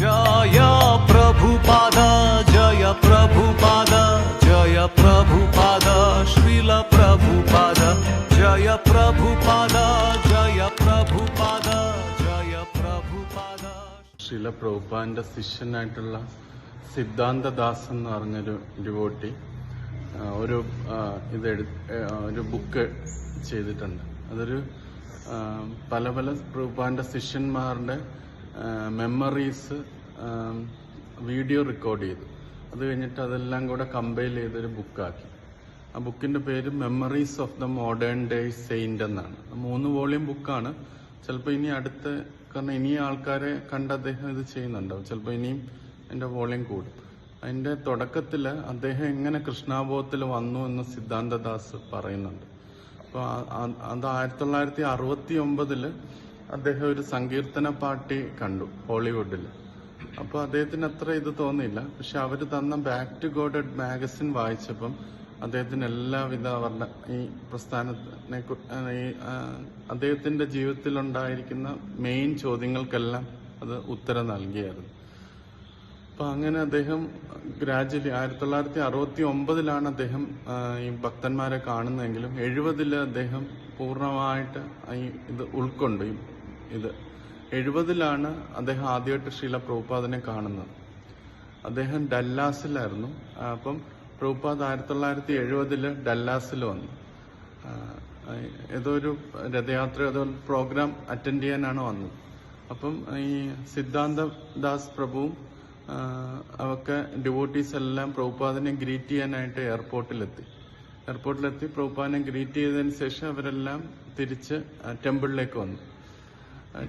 ജയ പ്രഭുപാദ ജയ പ്രഭുപാദ ജയ പ്രഭുപാദ ശ്രീല പ്രഭുപാദ ജയ പ്രഭുപാദ ജയ പ്രഭുപാദ ജയ പ്രഭുപാദ ശിഷ്യനായിട്ടുള്ള സിദ്ധാന്തദാസ് എന്ന് പറഞ്ഞൊരു ഡിവോട്ടി ഒരു ഇത് ഒരു ബുക്ക് ചെയ്തിട്ടുണ്ട്. അതൊരു പല പല പ്രഭുപാന്റെ ശിഷ്യന്മാരുടെ മെമ്മറീസ് വീഡിയോ റെക്കോർഡ് ചെയ്തു. അത് കഴിഞ്ഞിട്ട് അതെല്ലാം കൂടെ കമ്പൈൽ ചെയ്തൊരു ബുക്കാക്കി ആ ബുക്കിന്റെ പേര് memories of the modern day saint എന്നാണ്. മൂന്ന് വോളിയം ബുക്കാണ് ചിലപ്പോൾ ഇനി അടുത്ത കാരണം ഇനി ആൾക്കാരെ കണ്ട് അദ്ദേഹം ഇത് ചെയ്യുന്നുണ്ടാവും. ചിലപ്പോൾ ഇനിയും എന്റെ വോളിയം കൂടും. അതിന്റെ തുടക്കത്തിൽ അദ്ദേഹം എങ്ങനെ കൃഷ്ണാബോധത്തിൽ വന്നു എന്ന് സിദ്ധാന്തദാസ് പറയുന്നുണ്ട്. അപ്പോൾ അത് ആയിരത്തി തൊള്ളായിരത്തി അറുപത്തി ഒമ്പതിൽ അദ്ദേഹം ഒരു സങ്കീർത്തന പാർട്ടി കണ്ടു ഹോളിവുഡിൽ. അപ്പോൾ അദ്ദേഹത്തിന് അത്ര ഇത് തോന്നിയില്ല. പക്ഷെ അവർ തന്ന ബാക്ക് ടു ഗോഡ് മാഗസിൻ വായിച്ചപ്പം അദ്ദേഹത്തിന് എല്ലാവിധ അവരുടെ ഈ പ്രസ്ഥാനത്തിനെ ഈ അദ്ദേഹത്തിന്റെ ജീവിതത്തിൽ ഉണ്ടായിരിക്കുന്ന മെയിൻ ചോദ്യങ്ങൾക്കെല്ലാം അത് ഉത്തരം നൽകിയായിരുന്നു. അപ്പൊ അങ്ങനെ അദ്ദേഹം ഗ്രാജുവലി ആയിരത്തി തൊള്ളായിരത്തി അറുപത്തി ഒമ്പതിലാണ് അദ്ദേഹം ഈ ഭക്തന്മാരെ കാണുന്നതെങ്കിലും എഴുപതിൽ അദ്ദേഹം പൂർണമായിട്ട് ഈ ഇത് ഉൾക്കൊണ്ട്. ഇത്. എഴുപതിലാണ് അദ്ദേഹം ആദ്യമായിട്ട് ശ്രീല പ്രഭുപാദിനെ കാണുന്നത്. അദ്ദേഹം ഡല്ലാസിലായിരുന്നു. അപ്പം പ്രഭുപാദ് ആയിരത്തി തൊള്ളായിരത്തി എഴുപതിൽ ഡല്ലാസിൽ വന്നു. ഏതോ ഒരു രഥയാത്ര ഏതോ പ്രോഗ്രാം അറ്റൻഡ് ചെയ്യാനാണ് വന്നത്. അപ്പം ഈ സിദ്ധാന്ത ദാസ് പ്രഭുവും അവക്കെ ഡിവോട്ടീസ് എല്ലാം പ്രഭുപാദിനെ ഗ്രീറ്റ് ചെയ്യാനായിട്ട് എയർപോർട്ടിലെത്തി എയർപോർട്ടിലെത്തി പ്രഭുപാദിനെ ഗ്രീറ്റ് ചെയ്തതിന് ശേഷം അവരെല്ലാം തിരിച്ച് ടെമ്പിളിലേക്ക് വന്നു.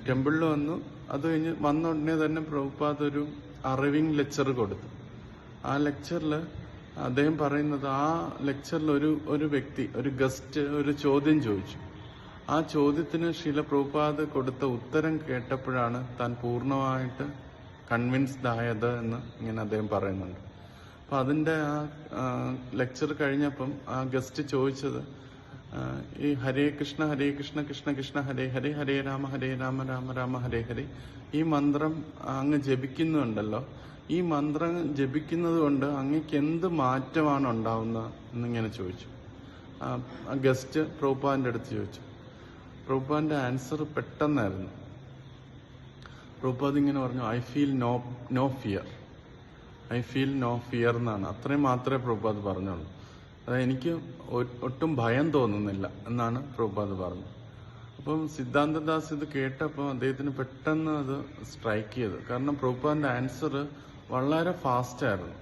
ടെമ്പിളിൽ വന്നു. അത് കഴിഞ്ഞ് വന്ന ഉടനെ തന്നെ പ്രഭുപാദ് ഒരു അറിവിങ് ലെക്ചർ കൊടുത്തു. ആ ലെക്ചറിൽ അദ്ദേഹം പറയുന്നത് ആ ലെക്ചറിൽ ഒരു ഒരു വ്യക്തി ഒരു ഗസ്റ്റ് ഒരു ചോദ്യം ചോദിച്ചു. ആ ചോദ്യത്തിന് ശീല പ്രഭുപാദ് കൊടുത്ത ഉത്തരം കേട്ടപ്പോഴാണ് താൻ പൂർണമായിട്ട് കൺവിൻസ്ഡ് ആയത് എന്ന് ഇങ്ങനെ അദ്ദേഹം പറയുന്നുണ്ട്. അപ്പൊ അതിന്റെ ആ ലെക്ചർ കഴിഞ്ഞപ്പം ആ ഗസ്റ്റ് ചോദിച്ചത് ഈ ഹരേ കൃഷ്ണ ഹരേ കൃഷ്ണ കൃഷ്ണ കൃഷ്ണ ഹരേ ഹരേ ഹരേ രാമ ഹരേ രാമ രാമ രാമ ഹരേ ഹരേ. ഈ മന്ത്രം അങ്ങ് ജപിക്കുന്നുണ്ടല്ലോ. ഈ മന്ത്രം ജപിക്കുന്നത് കൊണ്ട് അങ്ങക്ക് എന്ത് മാറ്റമാണ് ഉണ്ടാവുന്നത് എന്നിങ്ങനെ ചോദിച്ചു. ഗസ്റ്റ് പ്രഭുപാദിന്റെ അടുത്ത് ചോദിച്ചു. പ്രഭുപാദിന്റെ ആൻസർ പെട്ടെന്നായിരുന്നു. പ്രഭുപാദ് ഇങ്ങനെ പറഞ്ഞു I feel no no fear I feel no fear എന്നാണ്. അത്രയും മാത്രമേ പ്രഭുപാദ് പറഞ്ഞുള്ളൂ. എനിക്ക് ഒട്ടും ഭയം തോന്നുന്നില്ല എന്നാണ് പ്രഭുപാദ് പറഞ്ഞത്. അപ്പം സിദ്ധാന്തദാസ് ഇത് കേട്ടപ്പോൾ അദ്ദേഹത്തിന് പെട്ടെന്ന് അത് സ്ട്രൈക്ക് ചെയ്തു. കാരണം പ്രഭുപാദിന്റെ ആൻസർ വളരെ ഫാസ്റ്റ് ആയിരുന്നു.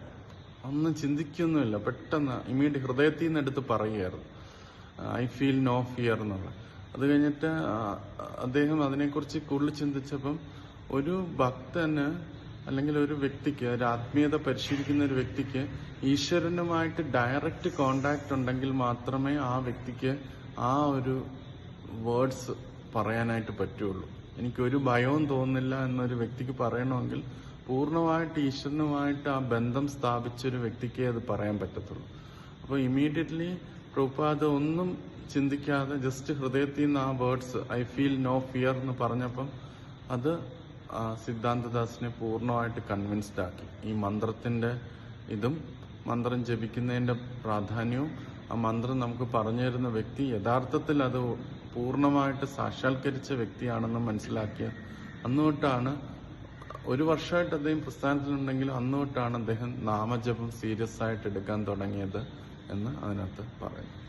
ഒന്നും ചിന്തിക്കൊന്നുമില്ല. പെട്ടെന്ന് ഇമീഡിയറ്റ് ഹൃദയത്തിൽ നിന്ന് എടുത്ത് പറയുകയായിരുന്നു. ഐ ഫീൽ നോ ഫിയർ എന്നുള്ള. അത് കഴിഞ്ഞിട്ട് അദ്ദേഹം അതിനെക്കുറിച്ച് കൂടുതൽ ചിന്തിച്ചപ്പം ഒരു ഭക്തന് അല്ലെങ്കിൽ ഒരു വ്യക്തിക്ക് ഒരു ആത്മീയത പരിശീലിക്കുന്ന ഒരു വ്യക്തിക്ക് ഈശ്വരനുമായിട്ട് ഡയറക്റ്റ് കോണ്ടാക്ട് ഉണ്ടെങ്കിൽ മാത്രമേ ആ വ്യക്തിക്ക് ആ ഒരു വേർഡ്സ് പറയാനായിട്ട് പറ്റുള്ളൂ. എനിക്കൊരു ഭയവും തോന്നില്ല എന്നൊരു വ്യക്തിക്ക് പറയണമെങ്കിൽ പൂർണമായിട്ട് ഈശ്വരനുമായിട്ട് ആ ബന്ധം സ്ഥാപിച്ച ഒരു വ്യക്തിക്ക് അത് പറയാൻ പറ്റത്തുള്ളൂ. അപ്പോൾ ഇമീഡിയറ്റ്ലി പ്രഭുപാദ് ഒന്നും ചിന്തിക്കാതെ ജസ്റ്റ് ഹൃദയത്തിൽ നിന്ന് ആ words I feel no fear എന്ന് പറഞ്ഞപ്പം അത് സിദ്ധാന്തദാസിനെ പൂർണമായിട്ട് കൺവിൻസ്ഡ് ആക്കി. ഈ മന്ത്രത്തിന്റെ ഇതും മന്ത്രം ജപിക്കുന്നതിന്റെ പ്രാധാന്യവും ആ മന്ത്രം നമുക്ക് പറഞ്ഞു തരുന്ന വ്യക്തി യഥാർത്ഥത്തിൽ അത് പൂർണമായിട്ട് സാക്ഷാത്കരിച്ച വ്യക്തിയാണെന്ന് മനസ്സിലാക്കിയ അന്ന് തൊട്ടാണ് ഒരു വർഷമായിട്ട് അദ്ദേഹം പ്രസ്ഥാനത്തിലുണ്ടെങ്കിലും അന്ന് തൊട്ടാണ് അദ്ദേഹം നാമജപം സീരിയസ് ആയിട്ട് എടുക്കാൻ തുടങ്ങിയത് എന്ന് അതിനകത്ത് പറയുന്നു.